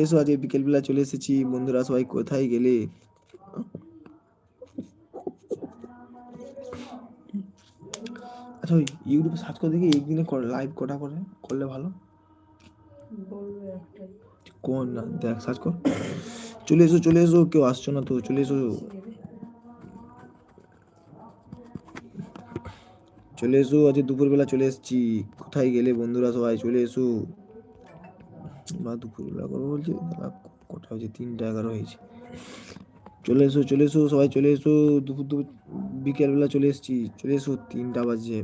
এসো, আজকে বিকেলবেলা চলে এসেছি। বন্ধুরা, সবাই কোথায় গেলে? আচ্ছা ওই ইউটিউবে সার্চ করে দেখি, একদিনে লাইভ কটা করে? করলে ভালো? কোন না, দেখ সার্চ কর। চলে এসো চলে এসো, কেউ আসছো না তো, চলে এসো। চলে এসো, আজকে দুপুরবেলা চলে এসেছি। কোথায় গেলে বন্ধুরা সবাই? চলে এসো। বা দুপুরবেলা করব বলছি কটা হয়েছে তিনটা, এগারো হয়েছে। চলে এসো চলে এসো, সবাই চলে এসো, দুপুর দুপুর, বিকেলবেলা চলে এসেছি, চলে এসো, তিনটা বাজে।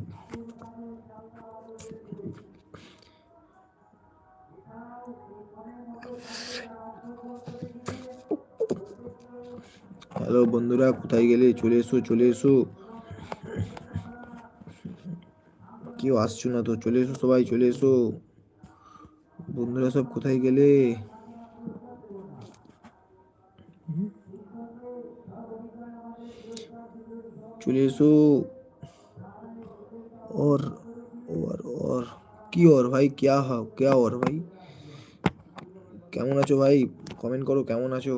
হ্যালো বন্ধুরা, কোথায় গেলে? চলে এসো চলে এসো। কেউ আসছো না তো, চলে এসো সবাই, চলে এসো। বন্ধুরা সব কোথায় গেলে চলে এসো और और और কি ওর ভাই क्या है क्या और ভাই কেমন আছো ভাই কমেন্ট করো কেমন আছো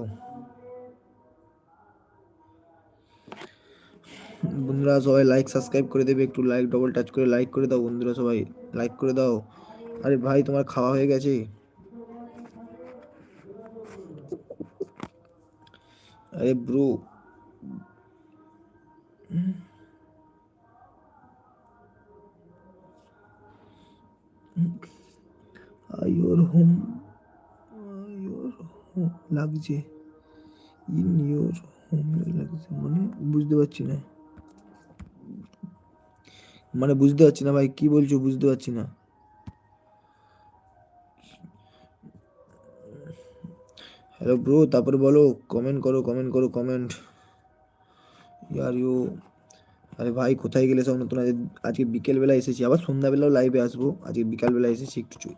বন্ধুরা সবাই লাইক সাবস্ক্রাইব করে দেবে একটু লাইক ডবল টাচ করে লাইক করে দাও বন্ধুরা সবাই লাইক করে দাও আরে ভাই, তোমার খাওয়া হয়ে গেছে। আরে bro. Your home your home লাগছে। ইন ইওর হোম লাগছে মানে বুঝতে পারছি না। মানে বুঝতে পারছি না ভাই, কি বলছো বুঝতে পারছি না। হ্যালো ব্রো তারপরে বলো কমেন্ট করো কমেন্ট করো কমেন্ট ইয়ার ইউ আরে ভাই, কোথায় গেলে সব নতুন? আজ- আজকে বিকেলবেলা এসেছি। আবার সন্ধ্যাবেলাও লাইভে আসব। আজকে বিকালবেলা এসেছি একটু চু-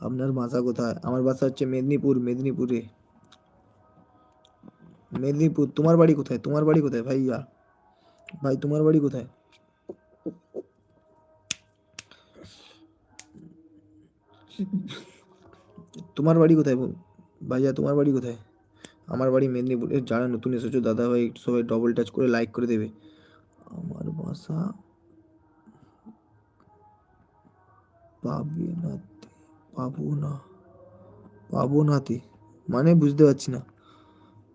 আপনার বাসা কোথায়? আমার বাসা হচ্ছে মেদিনীপুর, মেদিনীপুরে। মেদিনীপুর, তোমার বাড়ি কোথায়? তোমার বাড়ি কোথায় ভাইয়া? ভাই, তোমার বাড়ি কোথায়? তোমার বাড়ি কোথায় বল? ভাইয়া, তোমার বাড়ি কোথায়? আমার বাড়ি মেদিনীপুর যারা নতুন এসেছ, দাদা ভাই, সবাই ডবল টাচ করে লাইক করে দেবে। আমার বাসা পাবে না পাবো না পাবো নাতে মানে বুঝতে পারছি না।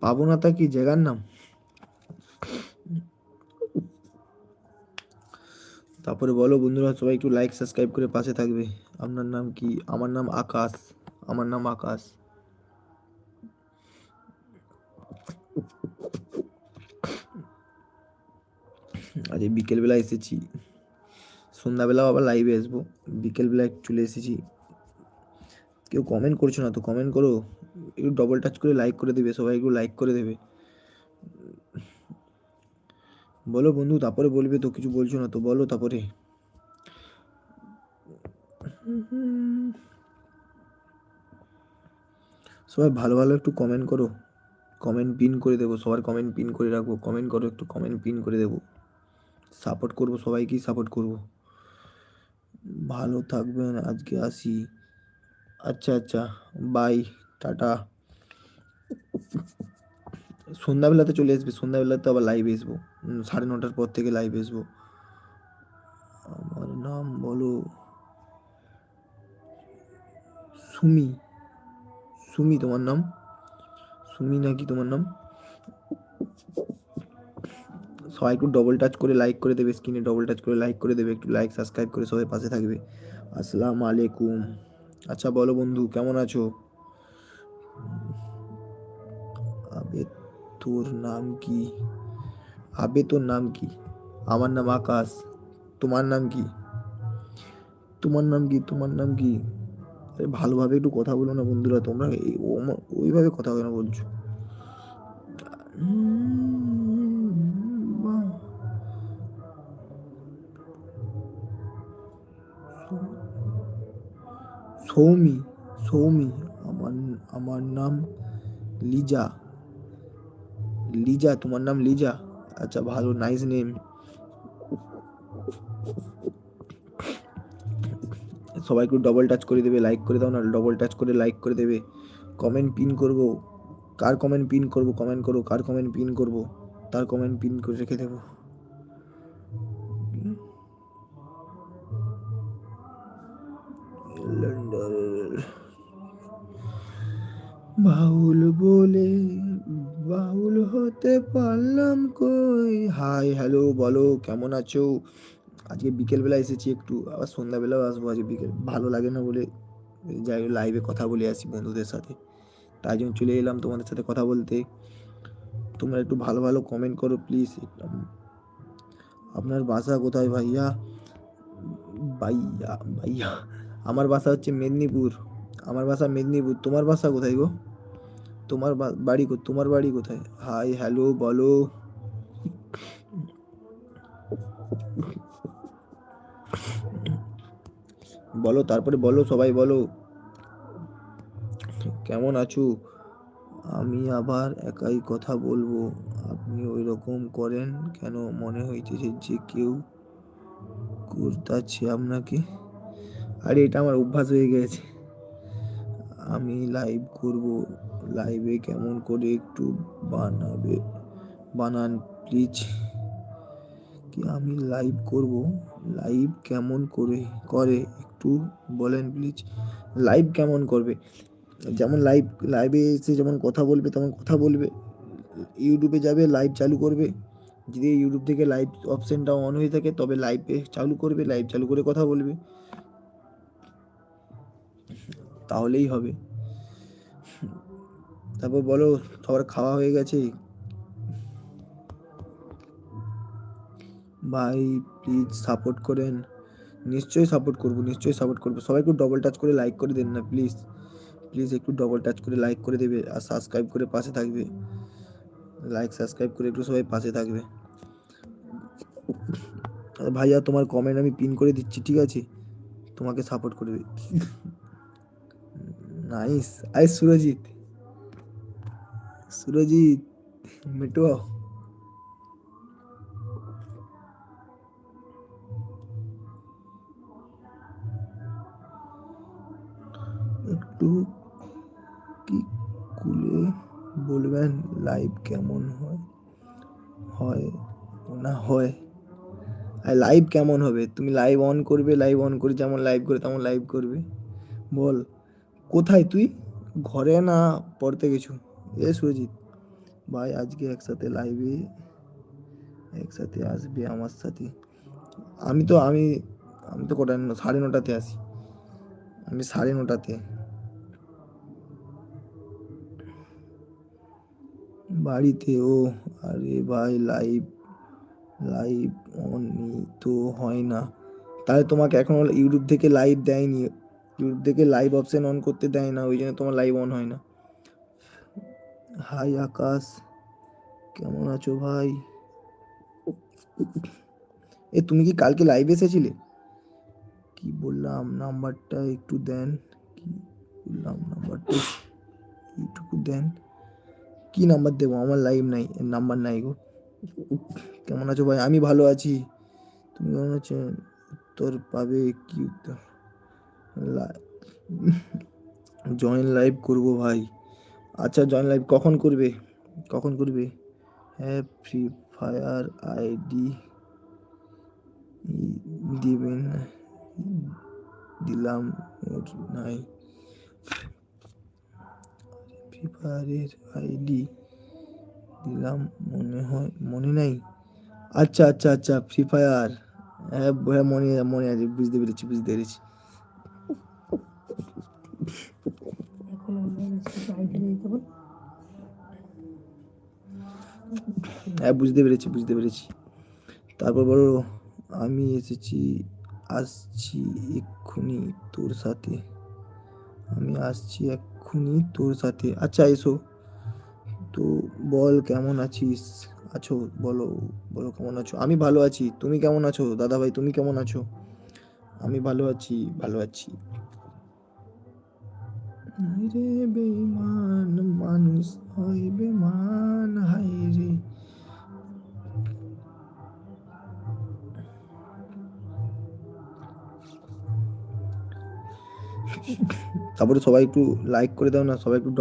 পাবো না তা কি জায়গার নাম? তারপরে বলো বন্ধুরা, সবাই একটু লাইক সাবস্ক্রাইব করে পাশে থাকবে। আপনার নাম কি? আমার নাম আকাশ। আমার নাম আকাশ। আজ বিকেলবেলা এসেছি। সন্ধ্যাবেলাও আবার লাইভে আসব। বিকেলবেলা চলে এসেছি। কেউ কমেন্ট করছ না তো? কমেন্ট করো। একটু ডবল টাচ করে লাইক করে দেবে। সবাই একটু লাইক করে দেবে। বলো বন্ধু, তারপরে বলবে তো, কিছু বলছো না তো? বলো তারপরে। সবাই ভালো ভালো একটু কমেন্ট করো। কমেন্ট পিন করে দেবো, সবার কমেন্ট পিন করে রাখব কমেন্ট করো, একটু কমেন্ট পিন করে দেবো। সাপোর্ট করব, সবাইকেই সাপোর্ট করব। ভালো থাকবেন, আজকে আসি। আচ্ছা আচ্ছা বাই টাটা। সন্ধ্যাবেলাতে চলে আসবে, সন্ধ্যাবেলাতে আবার লাইভ আসব। সাড়ে নটার পর থেকে লাইভ আসব। আমার নাম বলো সুমি। সুমি, তোমার নাম? সুমি নাকি তোমার নাম? সবাই একটু ডবল টাচ করে লাইক করে দেবে স্ক্রিনে ডবল টাচ করে লাইক করে দেবে, একটু লাইক সাবস্ক্রাইব করে সবাই পাশে থাকবে। আসসালাম আলাইকুম। আচ্ছা বলো বন্ধু, কেমন আছো? আবে তোর নাম কি? আবে তোর নাম কি? আমার নাম আকাশ। তোমার নাম কি? তোমার নাম কি? তোমার নাম কি? ভালোভাবে একটু কথা বলো না বন্ধুরা, তোমরা ওইভাবে কথা কেন বলছো? সৌমি সৌমি, আমার আমার নাম লিজা। লিজা, তোমার নাম লিজা? আচ্ছা ভালো নাইস নেম সবাই একটু ডবল টাচ করে দেবে লাইক করে দাও না ডবল টাচ করে লাইক করে দেবে। কমেন্ট পিন করব। কার কমেন্ট পিন করব কমেন্ট করো, কার কমেন্ট পিন করব, তার কমেন্ট পিন করে রেখে দেবো। বাউল বলে, বাউল হতে পারলাম কই? হাই হ্যালো বলো, কেমন আছো? আজকে বিকেলবেলা এসেছি একটু, আবার সন্ধ্যাবেলাও আসব আজকে বিকেল, ভালো লাগে না বলে, যাই লাইভে কথা বলে আসি বন্ধুদের সাথে। তাই জন্য চলে এলাম তোমাদের সাথে কথা বলতে। তোমরা একটু ভালো ভালো কমেন্ট করো প্লিজ আপনার বাসা কোথায় ভাইয়া? ভাইয়া ভাইয়া, আমার বাসা হচ্ছে মেদিনীপুর। আমার বাসা মেদিনীপুর। তোমার বাসা কোথায় গো? তোমার বা- বাড়ি কো- তোমার বাড়ি কোথায়? হাই হ্যালো বলো। বলো, তারপরে বলো, সবাই বলো। কেমন আছো? আমি আবার একাই কথা বলব। আপনি ওই রকম করেন কেন? মনে হইতেছে যে কেউ করতাছে আপনাকে। আরে, এটা আমার অভ্যাস হয়ে গেছে। আমি লাইভ করব। লাইভে কেমন করে একটু বানাবে? বানান প্লিজ কি আমি লাইভ করব? লাইভ কেমন করে করে? একটু বলেন প্লিজ লাইভ কেমন করবে? যেমন লাইভ লাইভে এসে যেমন কথা বলবে তেমন কথা বলবে। ইউটিউবে যাবে লাইভ চালু করবে। যদি ইউটিউব থেকে লাইভ অপশনটা অন হয়ে থাকে তবে লাইভে চালু করবে লাইভ চালু করে কথা বলবে। তাহলেই হবে। তারপর বলো সবার খাওয়া হয়ে গেছে? ভাই প্লিজ সাপোর্ট করেন। নিশ্চয়ই সাপোর্ট করব নিশ্চয়ই সাপোর্ট করব। সবাই একটু ডবল টাচ করে লাইক করে দেন না প্লিজ প্লিজ একটু ডবল টাচ করে লাইক করে দেবে আর সাবস্ক্রাইব করে পাশে থাকবে। লাইক সাবস্ক্রাইব করে একটু সবাই পাশে থাকবে। ভাইয়া, তোমার কমেন্ট আমি পিন করে দিচ্ছি, ঠিক আছে? তোমাকে সাপোর্ট করবে নাইস আই সুরজিৎ। সুরজিৎ মিটু কি খুলে বলবেন, লাইভ কেমন হয়? হয় না, হয়। আর, লাইভ কেমন হবে? তুমি লাইভ অন করবে, লাইভ অন করে যেমন লাইভ করে তেমন লাইভ করবে। বল, কোথায় তুই? ঘরে না, পড়তে গেছু। এ সুরজিৎ, ভাই আজকে একসাথে লাইভে, একসাথে আসবে আমার সাথে। আমি তো, আমি আমি তো কটা, সাড়ে নটাতে আসি। আমি সাড়ে নটাতে। বাড়িতে ও আরে ভাই লাইভ লাইভ অন তো হয় না। তাহলে তোমাকে এখন ইউটিউব থেকে লাইভ দেয়নি। ইউটিউব থেকে লাইভ অপশন অন করতে দেয় না, ওই জন্য তোমার লাইভ অন হয় না। হাই আকাশ। কেমন আছো ভাই? এ, তুমি কি কালকে লাইভ এসেছিলে? কি বললাম নাম্বারটা একটু দেন। কি বললাম নাম্বারটা এইটুকু দেন। কি নাম্বার দেবো? আমার লাইভ নাই নাম্বার নাই গো। কেমন আছো ভাই? আমি ভালো আছি। তুমি কেমন আছো? উত্তর পাবে কি উত্তর? জয়েন লাইভ করব ভাই। আচ্ছা জয়েন লাইভ কখন করবে? কখন করবে? হ্যাঁ ফ্রি ফায়ার আইডি দিবেন। দিলাম নাই। ফ্রি ফায়ারের আইডি দিলাম মনে হয় মনে নাই? আচ্ছা আচ্ছা আচ্ছা ফ্রি ফায়ার হ্যাঁ হ্যাঁ মনে মনে আছে বুঝতে পেরেছি বুঝতে পেরেছি। এখন আইডি দিতে পারি হ্যাঁ বুঝতে পেরেছি বুঝতে পেরেছি। তারপর বলো আমি এসেছি আসছি এক্ষুনি তোর সাথে। আমি আসছি এক্ষুনি তোর সাথে। আচ্ছা এসো। তো বল, কেমন আছিস? আছো, বলো বলো কেমন আছো? আমি ভালো আছি। তুমি কেমন আছো? দাদা ভাই তুমি কেমন আছো? আমি ভালো আছি ভালো আছি। রে বেমান মানুষ হয় বেমান হায় রে। তারপরে সবাই একটু লাইক করে দাও না সবাই একটু